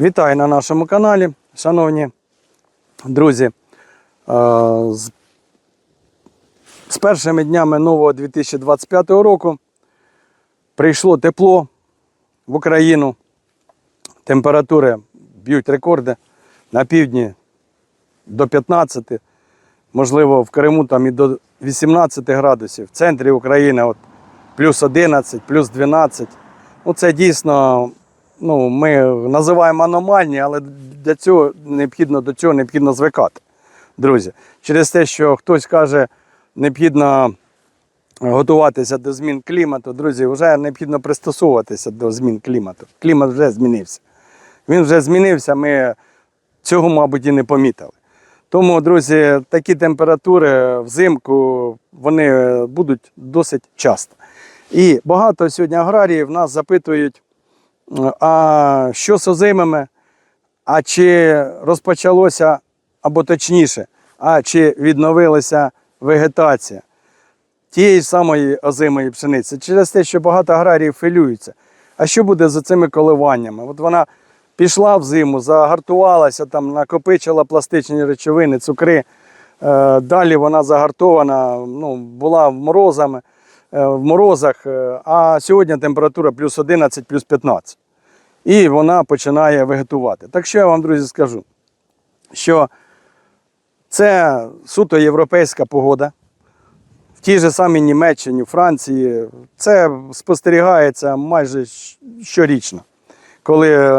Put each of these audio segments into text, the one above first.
Вітаю на нашому каналі, шановні друзі. Е, З, першими днями нового 2025 року прийшло тепло в Україну. Температури б'ють рекорди на півдні до 15, можливо, в Криму там і до 18 градусів. В центрі України от, плюс 11, плюс 12. Ну, це дійсно ну, ми називаємо аномальні, але для цього необхідно до цього необхідно звикати. Друзі, через те, що хтось каже, необхідно готуватися до змін клімату, друзі, вже необхідно пристосовуватися до змін клімату. Клімат вже змінився. Він вже змінився, ми цього, мабуть, і не помітили. Тому, друзі, такі температури взимку вони будуть досить часто. І багато сьогодні аграріїв нас запитують, а що з озимими, а чи розпочалося, або точніше, а чи відновилася вегетація тієї самої озимої пшениці, через те, що багато аграріїв хвилюються. А що буде за цими коливаннями? От вона пішла в зиму, загартувалася, там, накопичила пластичні речовини, цукри. Е, Далі вона загартована, ну, була морозами, в морозах, е, а сьогодні температура плюс 11, плюс 15. І вона починає вегетувати. Так що я вам, друзі, скажу, що це суто європейська погода. В тій же самій Німеччині, Франції це спостерігається майже щорічно, коли е,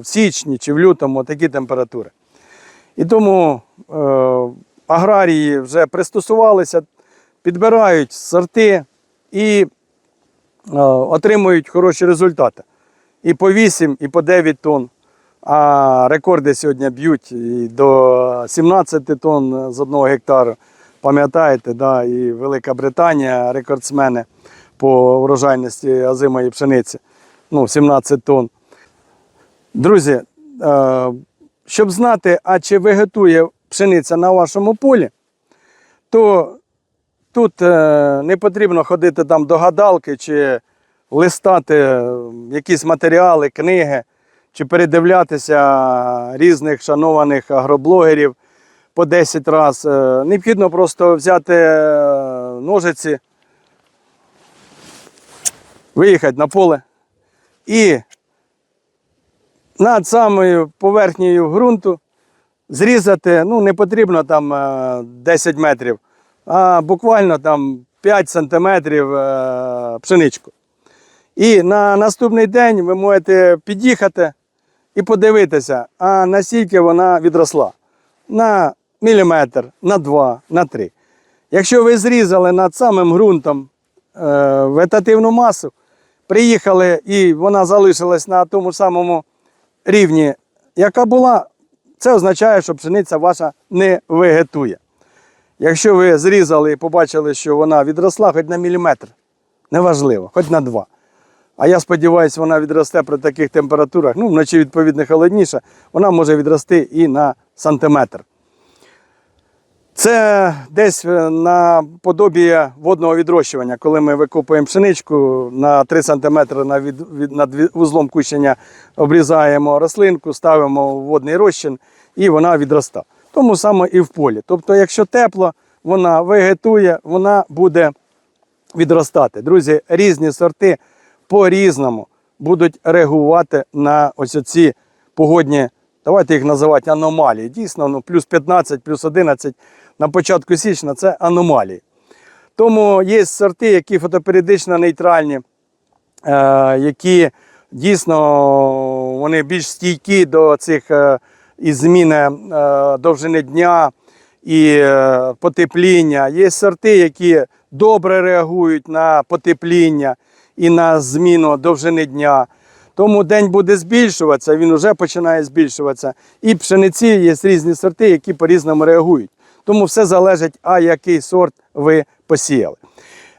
в січні чи в лютому такі температури. І тому е, аграрії вже пристосувалися, підбирають сорти і е, отримують хороші результати. І по 8, і по 9 тонн. А рекорди сьогодні б'ють і до 17 тонн з одного гектару. Пам'ятаєте, да, і Велика Британія рекордсмени по врожайності озимої пшениці. Ну, 17 тонн. Друзі, е, щоб знати, а чи вегетує пшениця на вашому полі, то тут е, не потрібно ходити там до гадалки чи листати е, якісь матеріали, книги, чи передивлятися різних шанованих агроблогерів по 10 разів. Необхідно просто взяти е, ножиці, виїхати на поле і над самою поверхнею ґрунту зрізати, ну не потрібно там е, 10 метрів, а буквально там 5 сантиметрів е, пшеничку. І на наступний день ви можете під'їхати і подивитися, а наскільки вона відросла. На міліметр, на два, на три. Якщо ви зрізали над самим ґрунтом е, вегетативну масу, приїхали і вона залишилась на тому самому рівні, яка була, це означає, що пшениця ваша не вегетує. Якщо ви зрізали і побачили, що вона відросла хоч на міліметр, неважливо, хоч на два. А я сподіваюся, вона відросте при таких температурах, ну, вночі відповідно холодніше, вона може відрости і на сантиметр. Це десь е, на подобіє водного відрощування, коли ми викопуємо пшеничку на 3 см над, вузлом кущення обрізаємо рослинку, ставимо в водний розчин і вона відроста. Тому саме і в полі. Тобто, якщо тепло, вона вегетує, вона буде відростати. Друзі, різні сорти по-різному будуть реагувати на ось ці погодні, давайте їх називати аномалії. Дійсно, ну, плюс 15, плюс 11 на початку січня це аномалії. Тому є сорти, які фотоперіодично нейтральні, е, які дійсно вони більш стійкі до цих е, і зміни е, довжини дня і е, потепління. Є сорти, які добре реагують на потепління і на зміну довжини дня. Тому день буде збільшуватися, він вже починає збільшуватися. І пшениці є різні сорти, які по-різному реагують. Тому все залежить, а який сорт ви посіяли.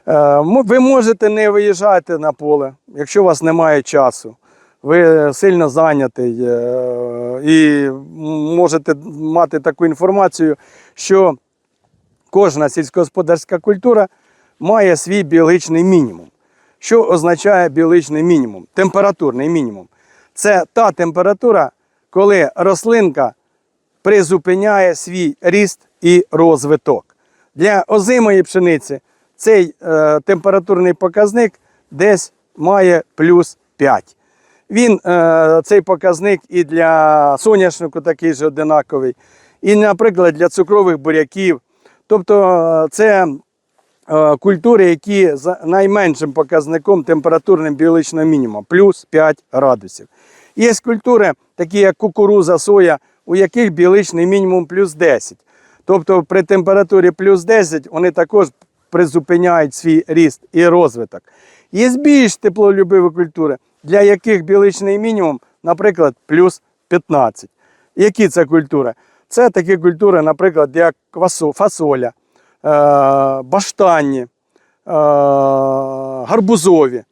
Е, Ви можете не виїжджати на поле, якщо у вас немає часу. Ви сильно зайнятий е, і можете мати таку інформацію, що кожна сільськогосподарська культура має свій біологічний мінімум. Що означає біологічний мінімум? Температурний мінімум. Це та температура, коли рослинка призупиняє свій ріст і розвиток. Для озимої пшениці цей е, температурний показник десь має плюс 5. Він, е, цей показник і для соняшнику такий же одинаковий, і, наприклад, для цукрових буряків. Тобто е, це е, культури, які з найменшим показником температурним біологічного мінімуму, плюс 5 градусів. Є культури, такі як кукуруза, соя, у яких біологічний мінімум плюс 10. Тобто при температурі плюс 10 вони також призупиняють свій ріст і розвиток. Є більш теплолюбиві культури, для яких біологічний мінімум, наприклад, плюс 15. Які це культури? Це такі культури, наприклад, як фасоля, е, баштанні, е, гарбузові.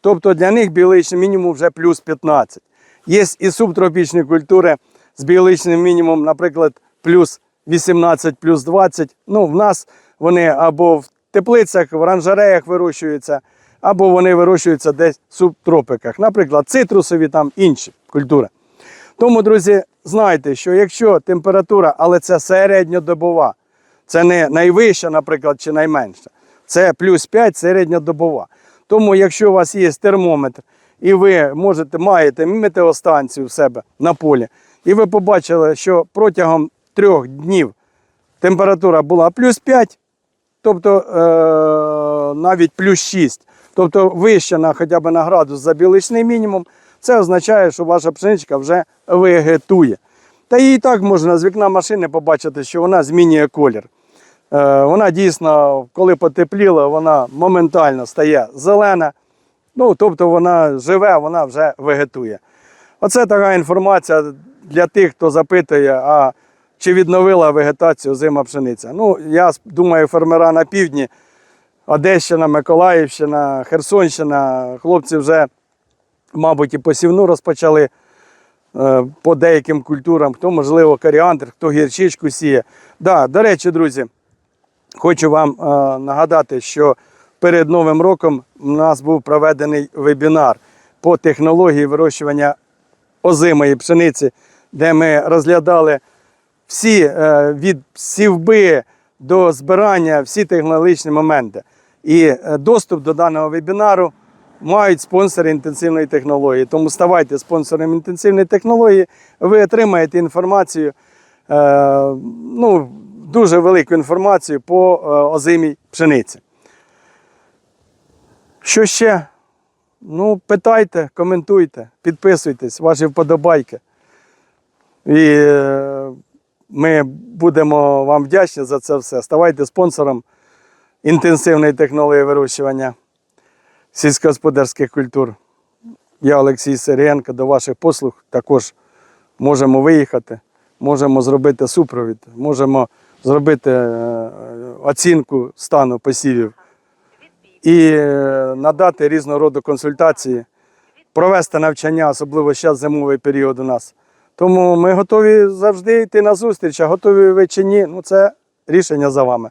Тобто для них біологічний мінімум вже плюс 15. Є і субтропічні культури з біологічним мінімумом, наприклад, плюс 18, плюс 20. Ну, в нас вони або в теплицях, в оранжереях вирощуються, або вони вирощуються десь в субтропиках. Наприклад, цитрусові там інші культури. Тому, друзі, знайте, що якщо температура, але це середньодобова, це не найвища, наприклад, чи найменша, це плюс 5 середньодобова. Тому, якщо у вас є термометр, і ви можете, маєте метеостанцію в себе на полі, і ви побачили, що протягом трьох днів температура була плюс 5, тобто е- навіть плюс 6, тобто вища на хоча б на градус за біологічний мінімум, це означає, що ваша пшеничка вже вегетує. Та і так можна з вікна машини побачити, що вона змінює колір. Е, Вона дійсно, коли потепліло, вона моментально стає зелена. Ну, тобто вона живе, вона вже вегетує. Оце така інформація для тих, хто запитує, а чи відновила вегетацію зима пшениця. Ну, я думаю, фермера на півдні, Одещина, Миколаївщина, Херсонщина, хлопці вже, мабуть, і посівну розпочали е, по деяким культурам, хто, можливо, коріандр, хто гірчичку сіє. Да, до речі, друзі, хочу вам е, нагадати, що перед Новим роком у нас був проведений вебінар по технології вирощування озимої пшениці, де ми розглядали всі е, від сівби до збирання, всі технологічні моменти. І е, доступ до даного вебінару мають спонсори інтенсивної технології. Тому ставайте спонсором інтенсивної технології, ви отримаєте інформацію, е, ну, дуже велику інформацію по е, озимій пшениці. Що ще? Ну, питайте, коментуйте, підписуйтесь, ваші вподобайки. І ми будемо вам вдячні за це все. Ставайте спонсором інтенсивної технології вирощування сільськогосподарських культур. Я Олексій Сирієнко, до ваших послуг також можемо виїхати, можемо зробити супровід, можемо зробити е, оцінку стану посівів і е, надати різного роду консультації, провести навчання, особливо зараз зимовий період у нас. Тому ми готові завжди йти на зустріч, а готові ви чи ні, ну це рішення за вами.